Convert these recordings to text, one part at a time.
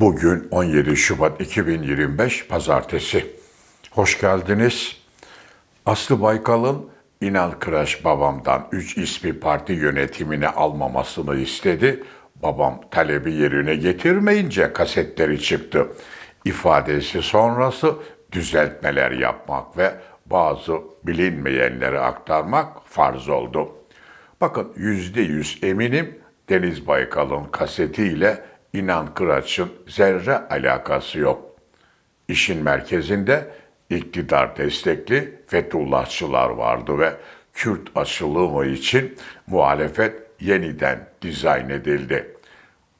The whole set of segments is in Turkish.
Bugün 17 Şubat 2025 Pazartesi. Hoş geldiniz. Aslı Baykal'ın İnan Kıraş babamdan 3 ismi parti yönetimine almamasını istedi. Babam talebi yerine getirmeyince kasetleri çıktı. İfadesi sonrası düzeltmeler yapmak ve bazı bilinmeyenleri aktarmak farz oldu. Bakın yüzde yüz eminim Deniz Baykal'ın kasetiyle İnan Kıraç'ın zerre alakası yok. İşin merkezinde iktidar destekli Fethullahçılar vardı ve Kürt açılımı için muhalefet yeniden dizayn edildi.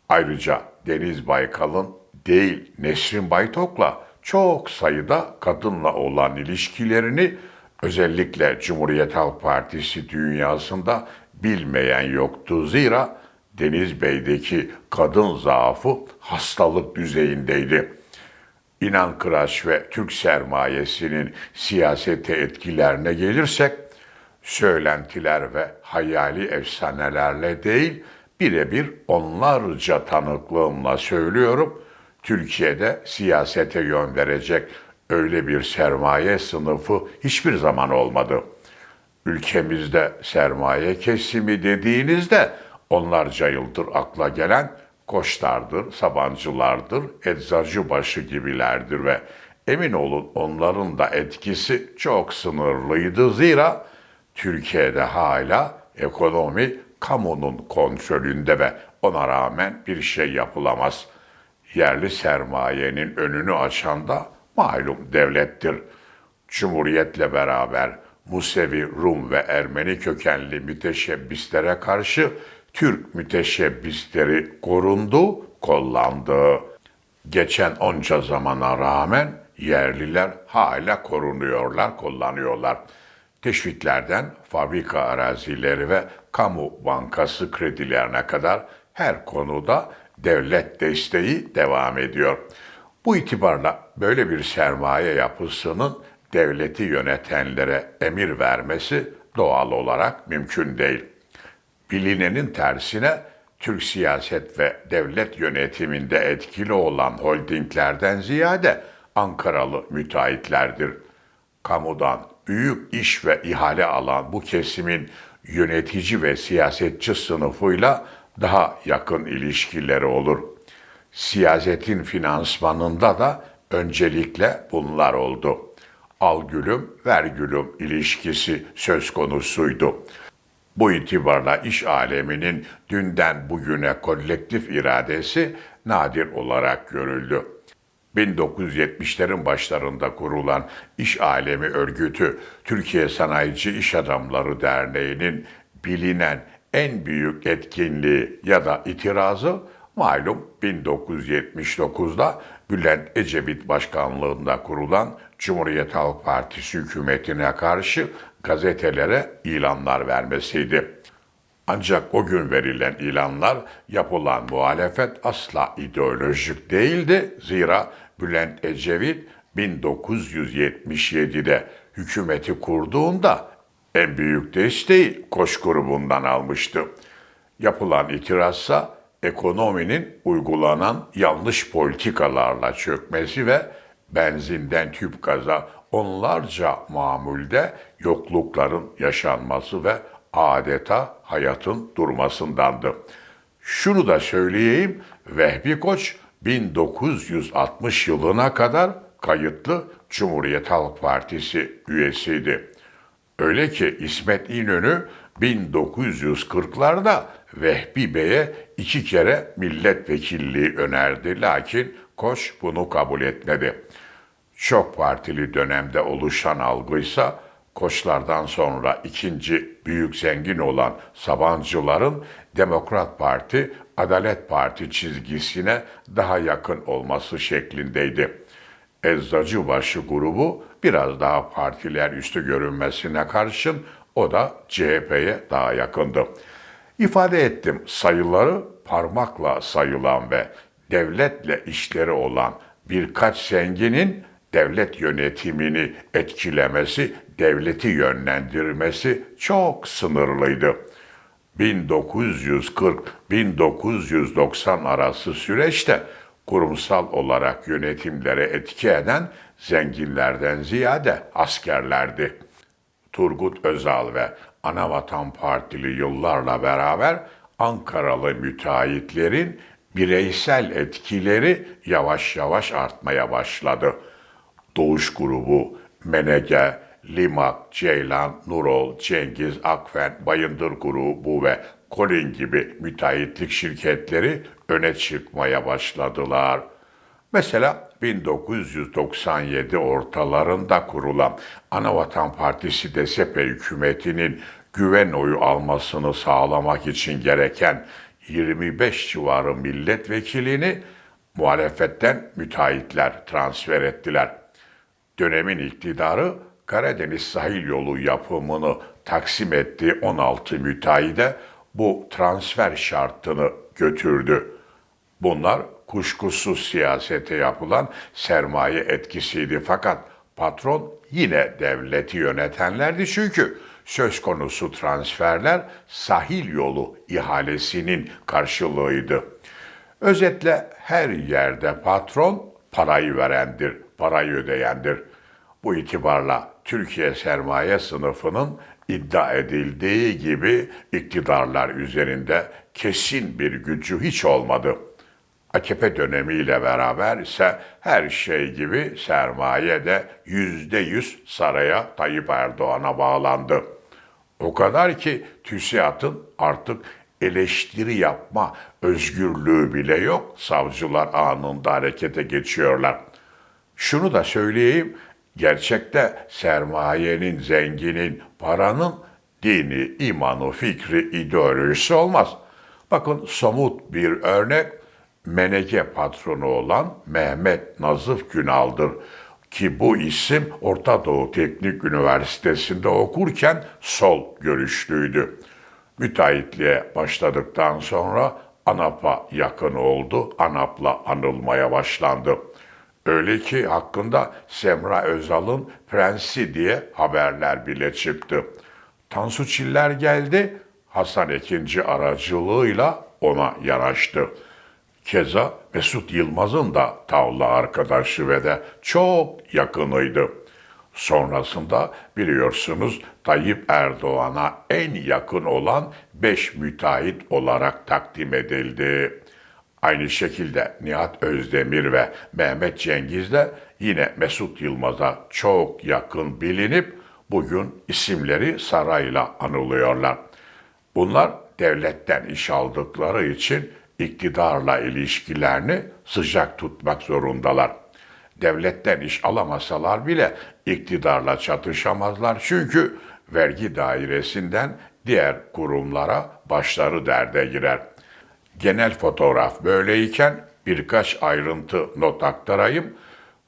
Ayrıca Deniz Baykal'ın değil Nesrin Baytok'la çok sayıda kadınla olan ilişkilerini özellikle Cumhuriyet Halk Partisi dünyasında bilmeyen yoktu. Zira Deniz Bey'deki kadın zaafı hastalık düzeyindeydi. İnan Kıraç ve Türk sermayesinin siyasete etkilerine gelirsek, söylentiler ve hayali efsanelerle değil, birebir onlarca tanıklığımla söylüyorum, Türkiye'de siyasete yön verecek öyle bir sermaye sınıfı hiçbir zaman olmadı. Ülkemizde sermaye kesimi dediğinizde onlarca yıldır akla gelen koçlardır, sabancılardır, eczacıbaşı gibilerdir ve emin olun onların da etkisi çok sınırlıydı. Zira Türkiye'de hala ekonomi kamunun kontrolünde ve ona rağmen bir şey yapılamaz. Yerli sermayenin önünü açan da malum devlettir. Cumhuriyetle beraber Musevi, Rum ve Ermeni kökenli müteşebbislere karşı Türk müteşebbisleri korundu, kollandı. Geçen onca zamana rağmen yerliler hala korunuyorlar, kullanıyorlar. Teşviklerden fabrika arazileri ve kamu bankası kredilerine kadar her konuda devlet desteği devam ediyor. Bu itibarla böyle bir sermaye yapısının devleti yönetenlere emir vermesi doğal olarak mümkün değil. Bilinenin tersine Türk siyaset ve devlet yönetiminde etkili olan holdinglerden ziyade Ankaralı müteahhitlerdir. Kamudan büyük iş ve ihale alan bu kesimin yönetici ve siyasetçi sınıfıyla daha yakın ilişkileri olur. Siyasetin finansmanında da öncelikle bunlar oldu. Al gülüm, ver gülüm ilişkisi söz konusuydu. Bu itibarla iş aleminin dünden bugüne kolektif iradesi nadir olarak görüldü. 1970'lerin başlarında kurulan İş Alemi Örgütü, Türkiye Sanayici İş Adamları Derneği'nin bilinen en büyük etkinliği ya da itirazı malum 1979'da Bülent Ecevit başkanlığında kurulan Cumhuriyet Halk Partisi hükümetine karşı gazetelere ilanlar vermesiydi. Ancak o gün verilen ilanlar yapılan muhalefet asla ideolojik değildi. Zira Bülent Ecevit 1977'de hükümeti kurduğunda en büyük desteği Koç grubundan almıştı. Yapılan itirazsa ekonominin uygulanan yanlış politikalarla çökmesi ve benzinden tüp gaza onlarca mamulde yoklukların yaşanması ve adeta hayatın durmasındandı. Şunu da söyleyeyim, Vehbi Koç 1960 yılına kadar kayıtlı Cumhuriyet Halk Partisi üyesiydi. Öyle ki İsmet İnönü 1940'larda Vehbi Bey'e iki kere milletvekilliği önerdi. Lakin Koç bunu kabul etmedi. Çok partili dönemde oluşan algıysa Koçlardan sonra ikinci büyük zengin olan Sabancıların Demokrat Parti, Adalet Parti çizgisine daha yakın olması şeklindeydi. Eczacıbaşı grubu biraz daha partiler üstü görünmesine karşın o da CHP'ye daha yakındı. İfade ettim sayıları parmakla sayılan ve devletle işleri olan birkaç zenginin devlet yönetimini etkilemesi, devleti yönlendirmesi çok sınırlıydı. 1940-1990 arası süreçte kurumsal olarak yönetimlere etki eden zenginlerden ziyade askerlerdi. Turgut Özal ve Anavatan Partili yıllarla beraber Ankaralı müteahhitlerin bireysel etkileri yavaş yavaş artmaya başladı. Doğuş grubu, Menege, Limak, Ceylan, Nurol, Cengiz, Akfen, Bayındır grubu ve Kolin gibi müteahhitlik şirketleri öne çıkmaya başladılar. Mesela 1997 ortalarında kurulan Anavatan Partisi DSP hükümetinin güven oyu almasını sağlamak için gereken 25 civarı milletvekilini muhalefetten müteahhitler transfer ettiler. Dönemin iktidarı Karadeniz sahil yolu yapımını taksim ettiği 16 müteahhide bu transfer şartını götürdü. Bunlar kuşkusuz siyasete yapılan sermaye etkisiydi fakat patron yine devleti yönetenlerdi çünkü söz konusu transferler sahil yolu ihalesinin karşılığıydı. Özetle her yerde patron parayı verendir, parayı ödeyendir. Bu itibarla Türkiye sermaye sınıfının iddia edildiği gibi iktidarlar üzerinde kesin bir gücü hiç olmadı. AKP dönemiyle beraber ise her şey gibi sermaye de yüzde yüz saraya Tayyip Erdoğan'a bağlandı. O kadar ki TÜSİAD'ın artık eleştiri yapma özgürlüğü bile yok. Savcılar anında harekete geçiyorlar. Şunu da söyleyeyim, gerçekte sermayenin, zenginin, paranın dini, imanı, fikri, ideolojisi olmaz. Bakın somut bir örnek Meneke patronu olan Mehmet Nazif Günal'dır. Ki bu isim Orta Doğu Teknik Üniversitesi'nde okurken sol görüşlüydü. Müteahhitliğe başladıktan sonra ANAP'a yakın oldu. ANAP'la anılmaya başlandı. Öyle ki hakkında Semra Özal'ın prensi diye haberler bile çıktı. Tansu Çiller geldi, Hasan II aracılığıyla ona yanaştı. Keza Mesut Yılmaz'ın da tavla arkadaşı ve de çok yakınıydı. Sonrasında biliyorsunuz Tayyip Erdoğan'a en yakın olan beş müteahhit olarak takdim edildi. Aynı şekilde Nihat Özdemir ve Mehmet Cengiz de yine Mesut Yılmaz'a çok yakın bilinip bugün isimleri sarayla anılıyorlar. Bunlar devletten iş aldıkları için iktidarla ilişkilerini sıcak tutmak zorundalar. Devletten iş alamasalar bile iktidarla çatışamazlar çünkü vergi dairesinden diğer kurumlara başları derde girer. Genel fotoğraf böyleyken birkaç ayrıntı not aktarayım.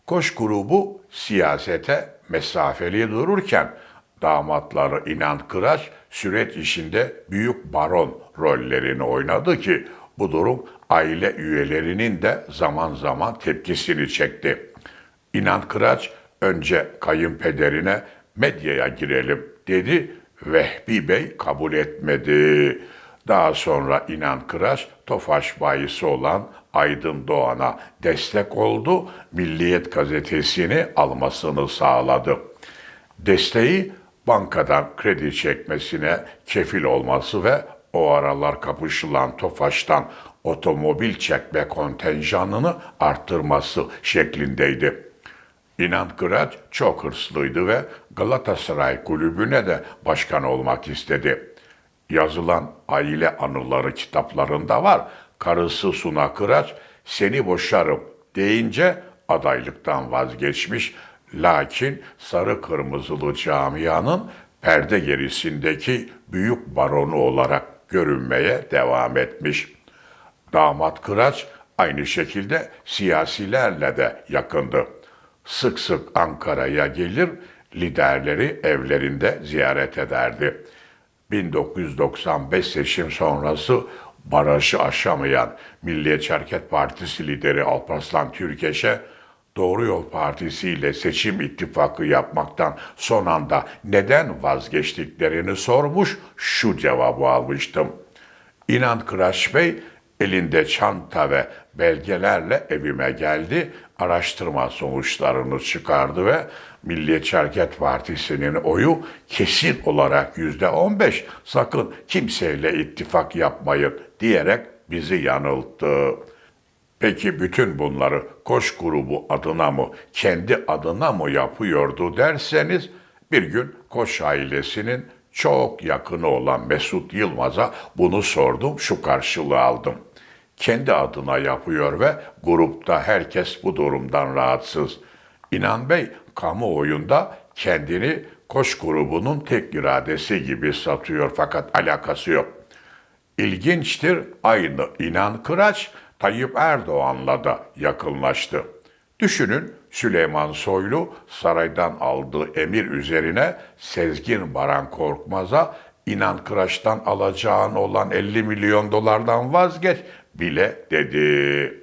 Koç grubu siyasete mesafeli dururken damatları İnan Kıraç süreç işinde büyük baron rollerini oynadı ki bu durum aile üyelerinin de zaman zaman tepkisini çekti. İnan Kıraç önce kayınpederine medyaya girelim dedi. Vehbi Bey kabul etmedi. Daha sonra İnan Kıraç Tofaş bayisi olan Aydın Doğan'a destek oldu. Milliyet gazetesini almasını sağladı. Desteği bankadan kredi çekmesine kefil olması ve o aralar kapışılan Tofaş'tan otomobil çekme kontenjanını arttırması şeklindeydi. İnan Kıraç çok hırslıydı ve Galatasaray kulübüne de başkan olmak istedi. Yazılan aile anıları kitaplarında var. Karısı Suna Kıraç seni boşarım deyince adaylıktan vazgeçmiş. Lakin sarı kırmızılı camianın perde gerisindeki büyük baronu olarak görünmeye devam etmiş. Damat Kıraç aynı şekilde siyasilerle de yakındı. Sık sık Ankara'ya gelir, liderleri evlerinde ziyaret ederdi. 1995 seçim sonrası barajı aşamayan Milliyetçi Hareket Partisi lideri Alparslan Türkeş'e Doğru Yol Partisi ile seçim ittifakı yapmaktan son anda neden vazgeçtiklerini sormuş, şu cevabı almıştım. İnan Kıraç Bey, elinde çanta ve belgelerle evime geldi. Araştırma sonuçlarını çıkardı ve Milliyetçi Hareket Partisi'nin oyu kesin olarak yüzde on beş. Sakın kimseyle ittifak yapmayın diyerek bizi yanılttı. Peki bütün bunları Koç grubu adına mı, kendi adına mı yapıyordu derseniz bir gün Koç ailesinin çok yakını olan Mesut Yılmaz'a bunu sordum, şu karşılığı aldım. Kendi adına yapıyor ve grupta herkes bu durumdan rahatsız. İnan Bey kamuoyunda kendini Koç grubunun tek iradesi gibi satıyor fakat alakası yok. İlginçtir aynı İnan Kıraç Tayyip Erdoğan'la da yakınlaştı. Düşünün Süleyman Soylu saraydan aldığı emir üzerine Sezgin Baran Korkmaz'a İnan Kıraç'tan alacağın olan 50 milyon dolardan vazgeç bile dedi.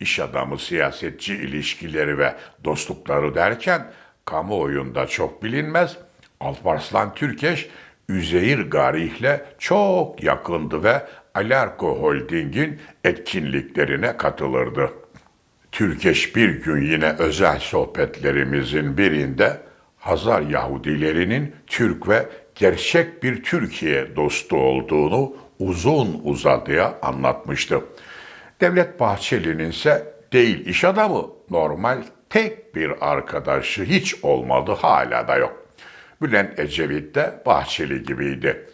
İş adamı siyasetçi ilişkileri ve dostlukları derken kamuoyunda çok bilinmez Alparslan Türkeş Üzeyir Garih'le çok yakındı ve Alarko Holding'in etkinliklerine katılırdı. Türkeş bir gün yine özel sohbetlerimizin birinde Hazar Yahudilerinin Türk ve gerçek bir Türkiye dostu olduğunu uzun uzadıya anlatmıştı. Devlet Bahçeli'nin ise değil iş adamı, normal tek bir arkadaşı hiç olmadı hala da yok. Bülent Ecevit de Bahçeli gibiydi.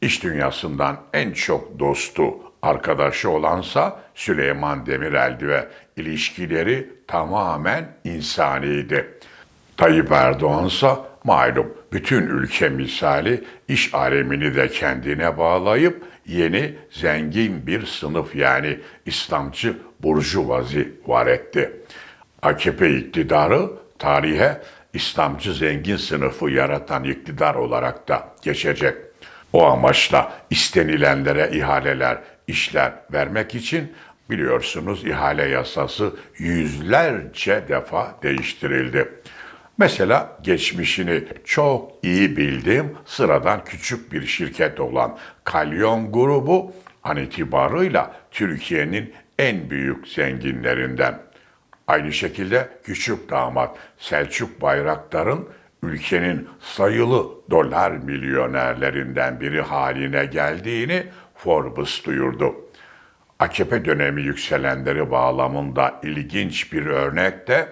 İş dünyasından en çok dostu, arkadaşı olansa Süleyman Demirel'di ve ilişkileri tamamen insaniydi. Tayyip Erdoğan'sa malum bütün ülke misali iş alemini de kendine bağlayıp yeni zengin bir sınıf yani İslamcı burjuvazi var etti. AKP iktidarı tarihe İslamcı zengin sınıfı yaratan iktidar olarak da geçecek. O amaçla istenilenlere ihaleler, işler vermek için biliyorsunuz ihale yasası yüzlerce defa değiştirildi. Mesela geçmişini çok iyi bildiğim sıradan küçük bir şirket olan Kalyon grubu an itibarıyla Türkiye'nin en büyük zenginlerinden. Aynı şekilde küçük damat Selçuk Bayraktar'ın ülkenin sayılı dolar milyonerlerinden biri haline geldiğini Forbes duyurdu. AKP dönemi yükselenleri bağlamında ilginç bir örnek de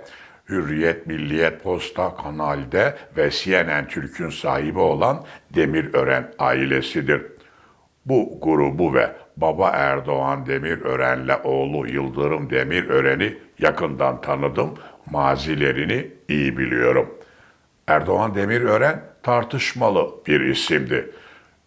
Hürriyet, Milliyet, Posta, Kanal'de ve CNN Türk'ün sahibi olan Demirören ailesidir. Bu grubu ve baba Erdoğan Demirören'le oğlu Yıldırım Demirören'i yakından tanıdım, mazilerini iyi biliyorum. Erdoğan Demirören tartışmalı bir isimdi.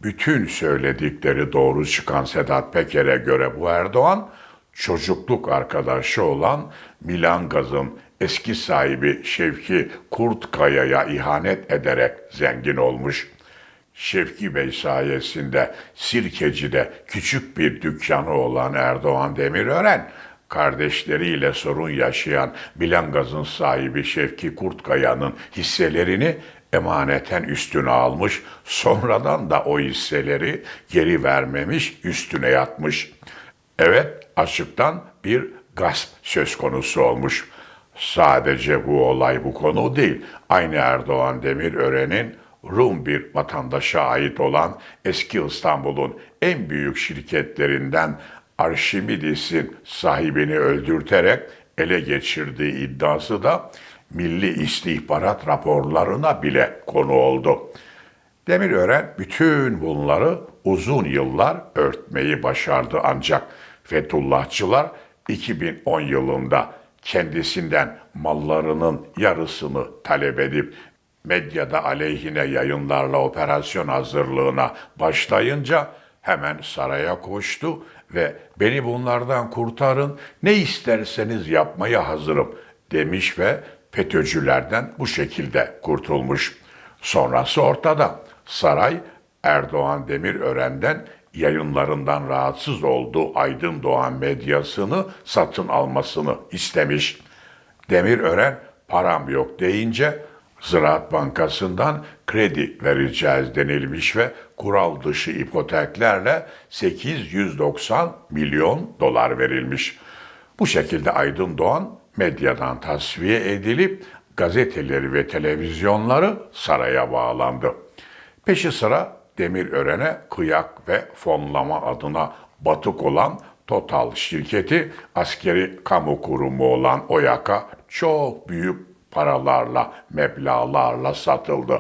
Bütün söyledikleri doğru çıkan Sedat Peker'e göre bu Erdoğan, çocukluk arkadaşı olan Milan Gaz'ın eski sahibi Şevki Kurtkaya'ya ihanet ederek zengin olmuş. Şevki Bey sayesinde Sirkeci'de küçük bir dükkanı olan Erdoğan Demirören, kardeşleriyle sorun yaşayan Bilangaz'ın sahibi Şevki Kurtkaya'nın hisselerini emaneten üstüne almış, sonradan da o hisseleri geri vermemiş, üstüne yatmış. Evet, açıktan bir gasp söz konusu olmuş. Sadece bu olay bu konu değil. Aynı Erdoğan Demirören'in Rum bir vatandaşa ait olan eski İstanbul'un en büyük şirketlerinden Arşimidis'in sahibini öldürterek ele geçirdiği iddiası da milli istihbarat raporlarına bile konu oldu. Demirören bütün bunları uzun yıllar örtmeyi başardı ancak Fethullahçılar 2010 yılında kendisinden mallarının yarısını talep edip medyada aleyhine yayınlarla operasyon hazırlığına başlayınca hemen saraya koştu ve beni bunlardan kurtarın ne isterseniz yapmaya hazırım demiş ve FETÖ'cülerden bu şekilde kurtulmuş. Sonrası ortada. Saray Erdoğan Demirören'den yayınlarından rahatsız olduğu Aydın Doğan medyasını satın almasını istemiş. Demirören param yok deyince Ziraat Bankası'ndan kredi vereceğiz denilmiş ve kural dışı ipoteklerle 890 milyon dolar verilmiş. Bu şekilde Aydın Doğan medyadan tasfiye edilip gazeteleri ve televizyonları saraya bağlandı. Peşi sıra Demirören'e kıyak ve fonlama adına batık olan Total şirketi askeri kamu kurumu olan OYAK'a çok büyük paralarla, meblağlarla satıldı.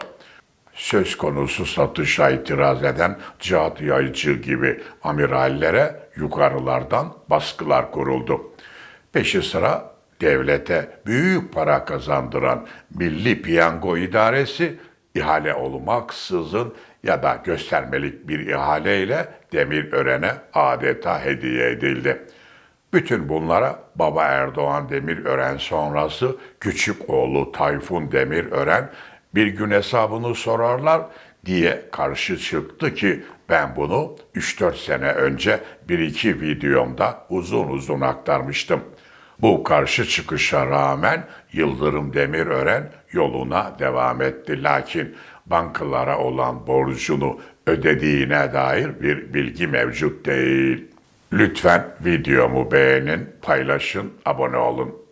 Söz konusu satışa itiraz eden Cihat Yaycı gibi amirallere yukarılardan baskılar kuruldu. Peşi sıra devlete büyük para kazandıran Milli Piyango İdaresi ihale olmaksızın ya da göstermelik bir ihaleyle Demirören'e adeta hediye edildi. Bütün bunlara baba Erdoğan Demirören sonrası küçük oğlu Tayfun Demirören bir gün hesabını sorarlar diye karşı çıktı ki ben bunu 3-4 sene önce bir iki videomda uzun uzun aktarmıştım. Bu karşı çıkışa rağmen Yıldırım Demirören yoluna devam etti. Lakin bankalara olan borcunu ödediğine dair bir bilgi mevcut değil. Lütfen videomu beğenin, paylaşın, abone olun.